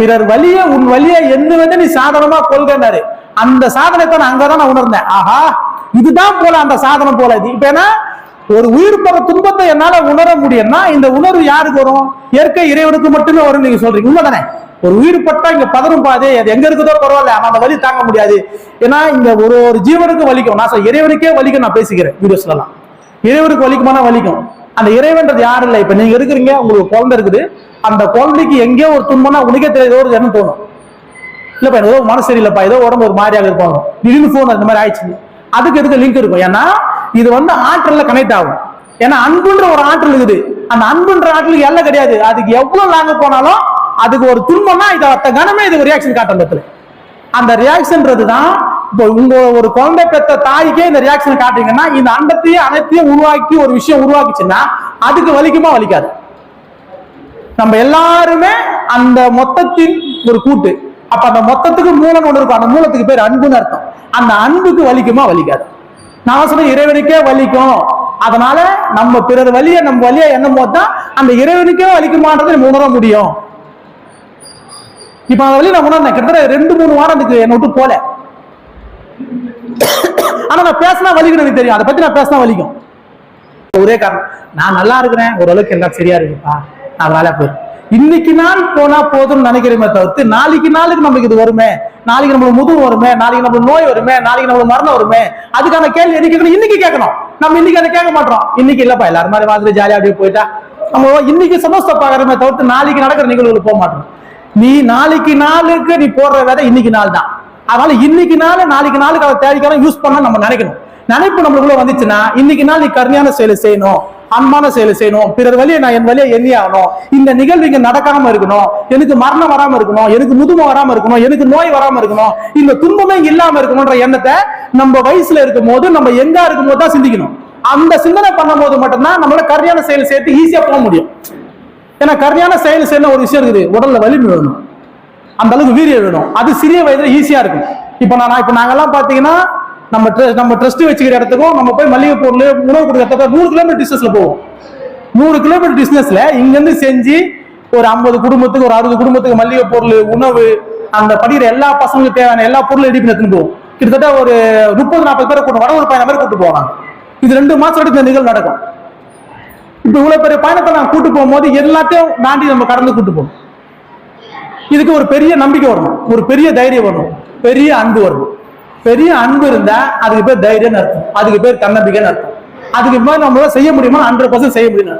பிறர் வழிய உன் வழிய எண்ணுவதை நீ சாதனமா கொள்கன்னாரு. அந்த சாதனத்தை நான் அங்கதான் நான் உணர்ந்தேன். ஆஹா இதுதான் போல அந்த சாதனம் போல இது. இப்ப ஒரு உயிர் போற துன்பத்தை என்னால உணர முடியும்னா இந்த உணர்வு யாருக்கு வரும்? இயற்கை இறைவனுக்கு மட்டுமே வரும் நீங்க சொல்றீங்க. உண்மைதானே? ஒரு உயிர் பட்டா இங்க பதறும் பாது அது எங்க இருக்குதோ பரவாயில்ல ஆனா அந்த வலி தாங்க முடியாது. ஏன்னா இங்க ஒரு ஒரு ஜீவனுக்கு வலிக்கும். நான் இறைவனுக்கே வலிக்கும் நான் பேசிக்கிறேன். வீடியோஸ்ல எல்லாம் இறைவனுக்கு வலிக்குமானா வலிக்கும். அந்த இறைவன்றது யாரும் இல்லை. இப்ப நீங்க இருக்கிறீங்க உங்களுக்கு குழந்தை இருக்குது. அந்த குழந்தைக்கு எங்கேயோ ஒரு துன்பம்னா உனக்கே தெரியாத ஒரு எண்ணம் தோணும். இல்லப்பா ஏதோ மனசு சரியில்லைப்பா ஏதோ உடம்பு ஒரு மாதிரியாக இருப்பாங்க. திடீர்னு போன் அந்த மாதிரி ஆயிடுச்சு. அதுக்கு எதுக்கு லிங்க் இருக்கும்? ஏன்னா இது வந்து ஆற்றல்ல கனெக்ட் ஆகும். ஏன்னா அன்புன்ற ஒரு ஆற்றல் இருக்குது. அந்த அன்புன்ற ஆற்றலுக்கு எல்லை கிடையாது. அதுக்கு எவ்வளவு லாங்க போனாலும் அதுக்கு ஒரு துன்பம்னா இது அத்த கணமே இது ரியாக்ஷன் காட்டும் அந்த இடத்துல. அந்த ரியாக்ஷன்ன்றது தான் இப்போ உங்க ஒரு குழந்தை பெற்ற தாய்க்கே இந்த ரியாக்ஷன் காட்டுறீங்கன்னா இந்த அண்டத்தையும் அனைத்தையும் உருவாக்கி ஒரு விஷயம் உருவாக்குச்சுன்னா அதுக்கு வலிக்குமா வலிக்காது? நம்ம எல்லாருமே அந்த மொத்தத்தின் ஒரு கூட்டு. அப்ப அந்த மொத்தத்துக்கு மூலம் ஒன்று இருக்கும். அந்த மூலத்துக்கு பேர் அன்புன்னு அர்த்தம். அந்த அன்புக்கு வலிக்குமா வலிக்காது? நான் சொன்ன இறைவனுக்கே வலிக்கும். அதனால நம்ம பிறர் வழிய நம்ம வழியா எண்ணும் போது தான் அந்த இறைவனுக்கே வலிக்குமான்றது நம்ம உணர முடியும். இப்ப அந்த வழி நான் உணர்ந்தேன். கிட்டத்தட்ட ரெண்டு மூணு வாரம் அதுக்கு என்னை விட்டு போல. ஆனா நான் பேசினா வலிக்கும் எனக்கு தெரியும். அதை பத்தி நான் பேசினா வலிக்கும். ஒரே காரணம் நான் நல்லா இருக்கிறேன் ஓரளவுக்கு எல்லாம் சரியா இருக்குப்பா. நான் வேலை இன்னைக்கு நாள் போனா போதும்னு நினைக்கிறேமே தவிர்த்து நாளைக்கு நாளுக்கு நமக்கு இது வருமே. நாளைக்கு நம்மளுக்கு முதுகு வருமே நாளைக்கு நம்மளுக்கு நோய் வருமே நாளைக்கு நம்மளுக்கு மரணம் வருமே. அதுக்கான கேள்வி எது கேட்கணும்? இன்னைக்கு கேட்கணும். நம்ம இன்னைக்கு அதை கேட்க மாட்டோம். இன்னைக்கு இல்லப்பா எல்லாரும் மாதிரி வாழ்ந்து ஜாலியா அப்படியே போயிட்டா. நம்ம இன்னைக்கு சந்தோஷத்தை பாக்குறமே தவிர்த்து நாளைக்கு நடக்கிற நிகழ்வுகளுக்கு போக மாட்டோம். நீ நாளைக்கு நாளுக்கு நீ போடுற வேலை இன்னைக்கு நாள் தான் அதனால இன்னைக்கு நாள் நாளைக்கு நாளுக்கு அதை தேடிக்கான யூஸ் பண்ண நம்ம நினைக்கணும். நினைப்பு நம்மளுக்குள்ள வந்துச்சுன்னா இன்னைக்கு நாள் நீ கருணையான செயலை செய்யணும் அன்பான செயலை செய்யணும் பிறர் வழியை நான் என் வழியை எண்ணி ஆகணும். இந்த நிகழ்வு இங்க நடக்காம இருக்கணும். எனக்கு மரணம் வராம இருக்கணும் எனக்கு முதுமை வராம இருக்கணும் எனக்கு நோய் வராம இருக்கணும் இந்த துன்பமே இல்லாம இருக்கணும்ன்ற எண்ணத்தை நம்ம வயசுல இருக்கும் போது நம்ம எங்க இருக்கும் போது தான் சிந்திக்கணும். அந்த சிந்தனை பண்ணும் போது மட்டும்தான் நம்மளோட கருணையான செயல் சேர்த்து ஈஸியா போக முடியும். ஏன்னா கருணையான செயல் செய்யணும் ஒரு விஷயம் இருக்குது. உடல்ல வலிமை வேணும் அந்த அளவுக்கு வீரியம் வேணும் அது சிறிய வயதுல ஈஸியா இருக்கும். இப்போ நான் இப்ப நாங்கெல்லாம் பாத்தீங்கன்னா நம்ம ட்ரெஸ் நம்ம ட்ரஸ்ட் வச்சுக்கிற இடத்துக்கும் நம்ம போய் மளிகை பொருள் உணவு கொடுக்கறதுக்கு நூறு கிலோமீட்டர் டிஸ்டன்ஸ்ல போவோம். நூறு கிலோமீட்டர் டிஸ்டன்ஸ்ல இங்க இருந்து செஞ்சு ஒரு ஐம்பது குடும்பத்துக்கு ஒரு அறுபது குடும்பத்துக்கு மளிகை பொருள் உணவு அந்த படிக்கிற எல்லா பசங்களுக்கு தேவையான எல்லா பொருளும் ரெடி பண்ணி எடுத்துன்னு போவோம். கிட்டத்தட்ட ஒரு முப்பது நாற்பது பேரை கூட்டு வட ஒரு பயணம் மாதிரி கூட்டு போவாங்க. இது ரெண்டு மாசம் வரைக்கும் இந்த நிகழ்வு நடக்கும். இப்ப இவ்வளவு பெரிய பயணத்தை நான் கூட்டு போகும்போது எல்லாத்தையும் தாண்டி நம்ம கடந்து கூட்டு போகணும். இதுக்கு ஒரு பெரிய நம்பிக்கை வரணும். ஒரு பெரிய தைரியம் வரணும். பெரிய அன்பு வரணும். பெரிய அன்பு இருந்தா அதுக்கு பேர் தைரியம்னு அர்த்தம். அதுக்கு பேர் தன்னம்பிக்கைன்னு அர்த்தம். அதுக்கு மேலே நம்மளால செய்ய முடியுமா? ஹண்ட்ரட் பர்சன்ட் செய்ய முடியும்